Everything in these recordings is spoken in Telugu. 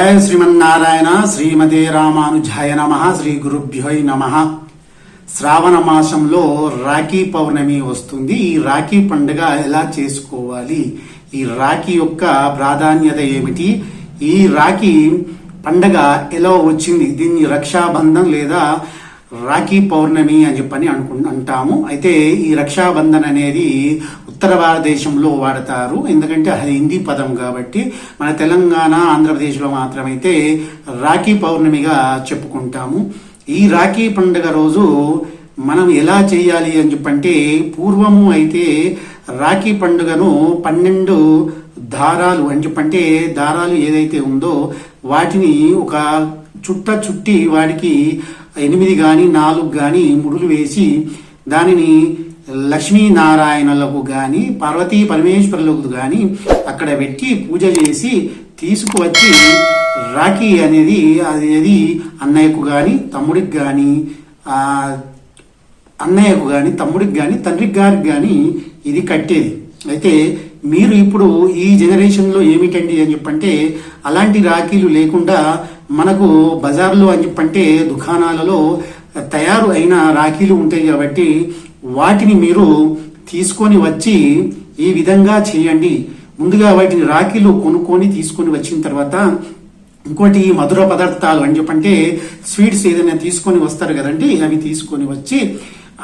జయ శ్రీమన్నారాయణ శ్రీమతే రామానుజాయ నమ శ్రీ గురుభ్యోయ్ నమ. శ్రావణ మాసంలో రాఖీ పౌర్ణమి వస్తుంది. ఈ రాఖీ పండుగ ఎలా చేసుకోవాలి? ఈ రాఖీ యొక్క ప్రాధాన్యత ఏమిటి? ఈ రాఖీ పండగ ఎలా వచ్చింది? దీన్ని రక్షాబంధం లేదా రాఖీ పౌర్ణమి అని చెప్పని అనుకు అంటాము. అయితే ఈ రక్షాబంధన్ అనేది ఉత్తర భారతదేశంలో వాడతారు. ఎందుకంటే అది హిందీ పదం కాబట్టి మన తెలంగాణ ఆంధ్రప్రదేశ్లో మాత్రమైతే రాఖీ పౌర్ణమిగా చెప్పుకుంటాము. ఈ రాఖీ పండుగ రోజు మనం ఎలా చేయాలి అని చెప్పంటే పూర్వము అయితే రాఖీ పండుగను పన్నెండు దారాలు అని చెప్పంటే దారాలు ఏదైతే ఉందో వాటిని ఒక చుట్ట చుట్టి వాడికి ఎనిమిది కానీ నాలుగు కానీ ముడులు వేసి దానిని లక్ష్మీనారాయణులకు కానీ పార్వతీ పరమేశ్వరులకు కానీ అక్కడ పెట్టి పూజ చేసి తీసుకువచ్చి రాఖీ అనేది అనేది అన్నయ్యకు కానీ తమ్ముడికి కానీ అన్నయ్యకు కానీ తమ్ముడికి కానీ తండ్రికి గారికి కానీ ఇది కట్టేది. అయితే మీరు ఇప్పుడు ఈ జనరేషన్లో ఏమిటండి అని చెప్పంటే అలాంటి రాఖీలు లేకుండా మనకు బజార్లో అని చెప్పంటే దుకాణాలలో తయారు అయిన రాఖీలు ఉంటాయి కాబట్టి వాటిని మీరు తీసుకొని వచ్చి ఈ విధంగా చేయండి. ముందుగా వాటిని రాఖీలు కొనుక్కొని తీసుకొని వచ్చిన తర్వాత ఇంకోటి మధుర పదార్థాలు అని చెప్పంటే స్వీట్స్ ఏదైనా తీసుకొని వస్తారు కదండి అవి తీసుకొని వచ్చి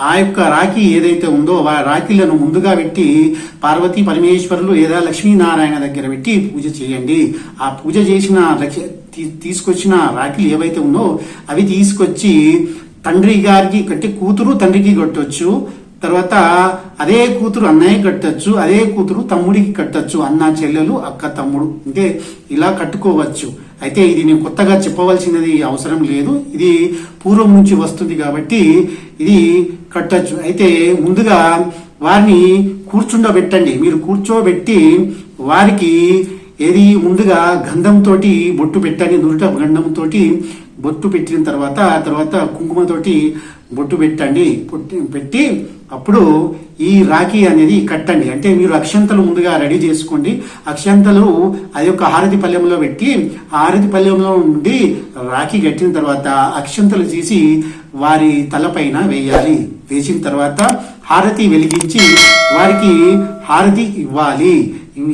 ఆ యొక్క రాఖీ ఏదైతే ఉందో ఆ రాఖీలను ముందుగా పెట్టి పార్వతీ పరమేశ్వరులు లేదా లక్ష్మీనారాయణ దగ్గర పెట్టి పూజ చేయండి. ఆ పూజ చేసిన తీసుకొచ్చిన రాఖీలు ఏవైతే ఉందో అవి తీసుకొచ్చి తండ్రి గారికి కట్టి కూతురు తండ్రికి కట్టొచ్చు. తర్వాత అదే కూతురు అన్నయ్య కట్టచ్చు అదే కూతురు తమ్ముడికి కట్టచ్చు అన్న చెల్లెలు అక్క తమ్ముడు. అంటే ఇలా కట్టుకోవచ్చు. అయితే ఇది నేను కొత్తగా చెప్పవలసినది అవసరం లేదు. ఇది పూర్వం నుంచి వస్తుంది కాబట్టి ఇది కట్టచ్చు. అయితే ముందుగా వారిని కూర్చుండబెట్టండి. మీరు కూర్చోబెట్టి వారికి ఏది ముందుగా గంధంతో బొట్టు పెట్టండి నురుట గంధంతో బొట్టు పెట్టిన తర్వాత తర్వాత కుంకుమతోటి బొట్టు పెట్టండి. పెట్టి అప్పుడు ఈ రాఖీ అనేది కట్టండి. అంటే మీరు అక్షంతలు ముందుగా రెడీ చేసుకోండి. అక్షంతలు అది ఒక హారతి పల్లెంలో పెట్టి హారతి పల్లెంలో నుండి రాఖీ కట్టిన తర్వాత అక్షంతలు తీసి వారి తలపైన వేయాలి. వేసిన తర్వాత హారతి వెలిగించి వారికి హారతి ఇవ్వాలి.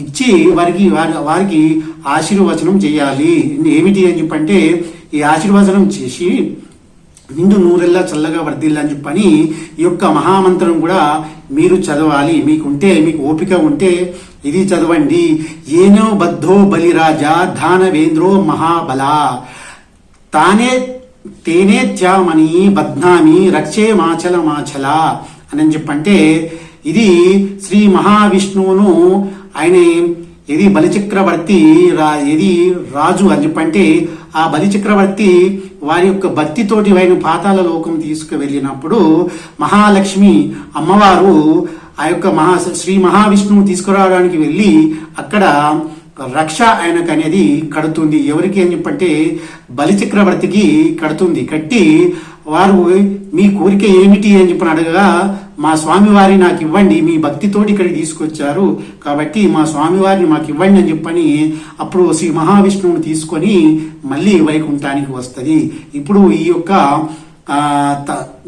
ఇచ్చి వారికి వారికి ఆశీర్వచనం చేయాలి. ఏమిటి అని చెప్పంటే ఈ ఆశీర్వచనం చేసి నిండు నూరెల్లా చల్లగా వర్దిల్లా అని చెప్పని ఈ యొక్క మహామంత్రం కూడా మీరు చదవాలి. మీకుంటే మీకు ఓపిక ఉంటే ఇది చదవండి. ఏనో బద్ధో బలిరాజా దానవేంద్రో మహాబల. తానే తేనే త్యామని బద్నామి రక్షే మాచల మాచల అని చెప్పంటే ఇది శ్రీ మహావిష్ణువును ఆయన ఇది బలిచక్రవర్తి రా ఇది రాజు అని చెప్పంటే ఆ బలిచక్రవర్తి వారి యొక్క భక్తితోటి వైన పాతాల లోకం తీసుకువెళ్ళినప్పుడు మహాలక్ష్మి అమ్మవారు ఆ యొక్క మహా శ్రీ మహావిష్ణువు తీసుకురావడానికి వెళ్ళి అక్కడ రక్ష ఆయనకు అనేది కడుతుంది. ఎవరికి అని చెప్పంటే బలిచక్రవర్తికి కడుతుంది. కట్టి వారు మీ కోరిక ఏమిటి అని చెప్పని అడగగా మా స్వామివారి నాకు ఇవ్వండి మీ భక్తితోటి ఇక్కడికి తీసుకొచ్చారు. కాబట్టి మా స్వామివారిని మాకు ఇవ్వండి అని చెప్పని అప్పుడు శ్రీ మహావిష్ణువుని తీసుకొని మళ్ళీ వైకుంఠానికి వస్తుంది. ఇప్పుడు ఈ యొక్క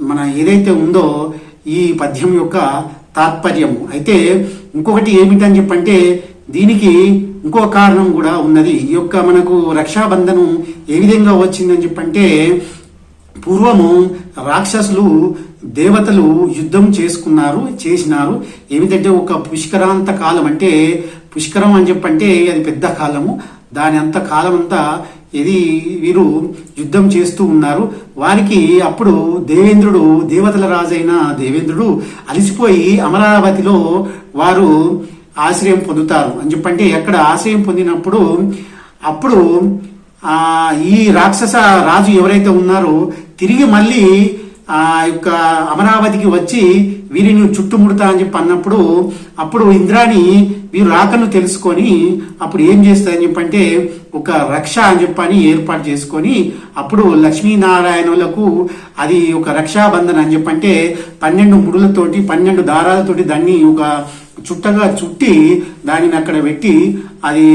మన ఏదైతే ఉందో ఈ పద్యం యొక్క తాత్పర్యము. అయితే ఇంకొకటి ఏమిటని చెప్పంటే దీనికి ఇంకో కారణం కూడా ఉన్నది. ఈ యొక్క మనకు రక్షాబంధనం ఏ విధంగా వచ్చిందని చెప్పంటే పూర్వము రాక్షసులు దేవతలు యుద్ధం చేసుకున్నారు చేసినారు. ఏమిటంటే ఒక పుష్కరాంత కాలం అంటే పుష్కరం అని చెప్పంటే అది పెద్ద కాలము. దాని అంత కాలం అంతా ఇది వీరు యుద్ధం చేస్తూ ఉన్నారు. వారికి అప్పుడు దేవేంద్రుడు దేవతల రాజైన దేవేంద్రుడు అలసిపోయి అమరావతిలో వారు ఆశ్రయం పొందుతారు. అని చెప్పంటే ఎక్కడ ఆశ్రయం పొందినప్పుడు అప్పుడు ఈ రాక్షస రాజు ఎవరైతే ఉన్నారో తిరిగి మళ్ళీ ఆ యొక్క అమరావతికి వచ్చి వీరిని చుట్టుముడతా అని చెప్పి అన్నప్పుడు అప్పుడు ఇంద్రాణి వీరు రాకను తెలుసుకొని అప్పుడు ఏం చేస్తారని చెప్పంటే ఒక రక్ష అని చెప్పని ఏర్పాటు చేసుకొని అప్పుడు లక్ష్మీనారాయణులకు అది ఒక రక్షాబంధన్ అని చెప్పంటే పన్నెండు ముడులతోటి పన్నెండు దారాలతోటి దాన్ని ఒక చుట్టగా చుట్టి దానిని అక్కడ పెట్టి అది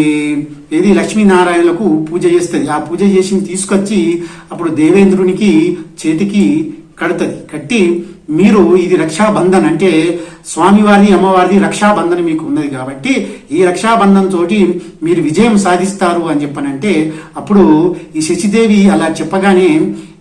ఏది లక్ష్మీనారాయణలకు పూజ చేస్తుంది. ఆ పూజ చేసి తీసుకొచ్చి అప్పుడు దేవేంద్రునికి చేతికి కడుతుంది. కట్టి మీరు ఇది రక్షాబంధన్ అంటే స్వామివారిది అమ్మవారిది రక్షాబంధన్ మీకు ఉన్నది కాబట్టి ఈ రక్షాబంధన్ తోటి మీరు విజయం సాధిస్తారు అని చెప్పనంటే అప్పుడు ఈ శశిదేవి అలా చెప్పగానే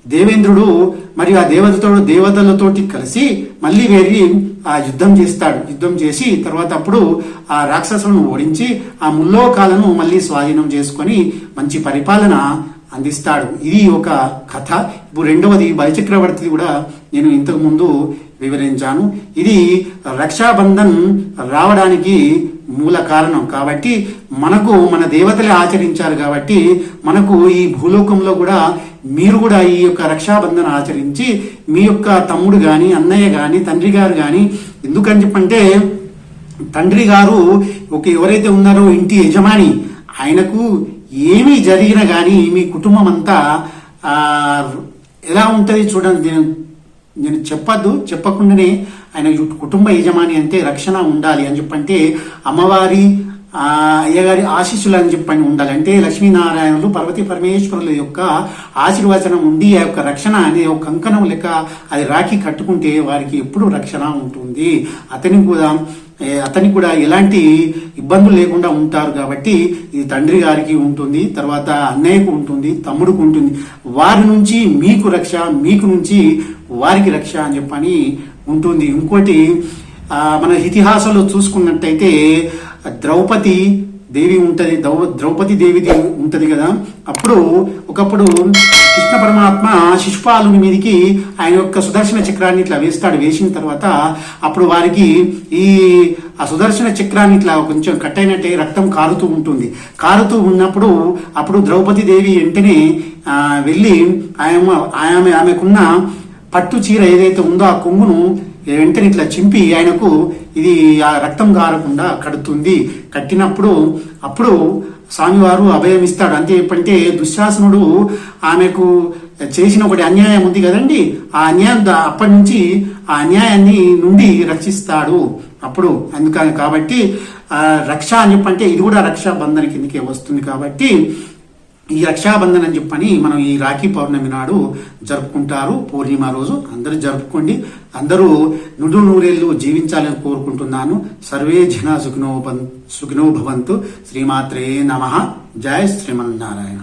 దేవేంద్రుడు మరియు ఆ దేవతతో దేవతలతోటి కలిసి మళ్ళీ వెళ్ళి ఆ యుద్ధం చేస్తాడు. యుద్ధం చేసి తర్వాత అప్పుడు ఆ రాక్షసులను ఓడించి ఆ ముల్లోకాలను మళ్ళీ స్వాధీనం చేసుకొని మంచి పరిపాలన అందిస్తాడు. ఇది ఒక కథ. ఇప్పుడు రెండవది బలిచక్రవర్తి కూడా నేను ఇంతకుముందు వివరించాను. ఇది రక్షాబంధన్ రావడానికి మూల కారణం. కాబట్టి మనకు మన దేవతలే ఆచరించారు కాబట్టి మనకు ఈ భూలోకంలో కూడా మీరు కూడా ఈ యొక్క రక్షాబంధన ఆచరించి మీ యొక్క తమ్ముడు కానీ అన్నయ్య కానీ తండ్రి గారు కానీ ఎందుకని చెప్పంటే తండ్రి గారు ఒక ఎవరైతే ఉన్నారో ఇంటి యజమాని ఆయనకు ఏమి జరిగినా కానీ మీ కుటుంబం అంతా ఎలా ఉంటుంది చూడండి నేను నేను చెప్పద్దు చెప్పకుండానే ఆయన కుటుంబ యజమాని అంటే రక్షణ ఉండాలి అని చెప్పంటే అమ్మవారి అయ్యగారి ఆశీస్సులు అని చెప్పని ఉండాలంటే లక్ష్మీనారాయణులు పార్వతీ పరమేశ్వరుల యొక్క ఆశీర్వచనం ఉండి ఆ యొక్క రక్షణ అనే ఒక కంకణం లెక్క అది రాఖీ కట్టుకుంటే వారికి ఎప్పుడు రక్షణ ఉంటుంది. అతనికి కూడా అతనికి కూడా ఎలాంటి ఇబ్బందులు లేకుండా ఉంటారు కాబట్టి ఇది తండ్రి గారికి ఉంటుంది తర్వాత అన్నయ్యకు ఉంటుంది తమ్ముడుకు ఉంటుంది. వారి నుంచి మీకు రక్ష మీకు నుంచి వారికి రక్ష అని చెప్పని ఉంటుంది. ఇంకోటి మన ఇతిహాసంలో చూసుకున్నట్టయితే ద్రౌపది దేవి ఉంటుంది ద్రౌ- ద్రౌపది దేవి ఉంటుంది కదా. అప్పుడు ఒకప్పుడు కృష్ణ పరమాత్మ శిశుపాలుని మీదకి ఆయన యొక్క సుదర్శన చక్రాన్ని ఇట్లా వేస్తాడు. వేసిన తర్వాత అప్పుడు వారికి ఈ ఆ సుదర్శన చక్రాన్ని ఇట్లా కొంచెం కట్ అయినట్టే రక్తం కారుతూ ఉంటుంది. కారుతూ ఉన్నప్పుడు అప్పుడు ద్రౌపది దేవి వెంటనే వెళ్ళి ఆమె ఆమె ఆమెకున్న పట్టు చీర ఏదైతే ఉందో ఆ కొంగును వెంటనే ఇట్లా చింపి ఆయనకు ఇది ఆ రక్తం గారకుండా కడుతుంది. కట్టినప్పుడు అప్పుడు స్వామివారు అభయం ఇస్తాడు. అంతే ఎప్పుడంటే దుశ్శాసనుడు ఆమెకు చేసిన ఒకటి అన్యాయం ఉంది కదండి. ఆ అన్యాయం అప్పటి నుంచి ఆ అన్యాయాన్ని నుండి రక్షిస్తాడు. అప్పుడు అందుకని కాబట్టి ఆ రక్ష అని చెప్పంటే ఇది కూడా రక్షా బంధన కిందకే వస్తుంది కాబట్టి ఈ రక్షాబంధన్ అని చెప్పని మనం ఈ రాఖీ పౌర్ణమి నాడు జరుపుకుంటారు. పూర్ణిమ రోజు అందరూ జరుపుకోండి. అందరూ నుడు నూరేళ్ళు జీవించాలని కోరుకుంటున్నాను. సర్వే జన సుఖినో సుఖినో భవంతు. శ్రీమాత్రే నమ. జయ శ్రీమన్నారాయణ.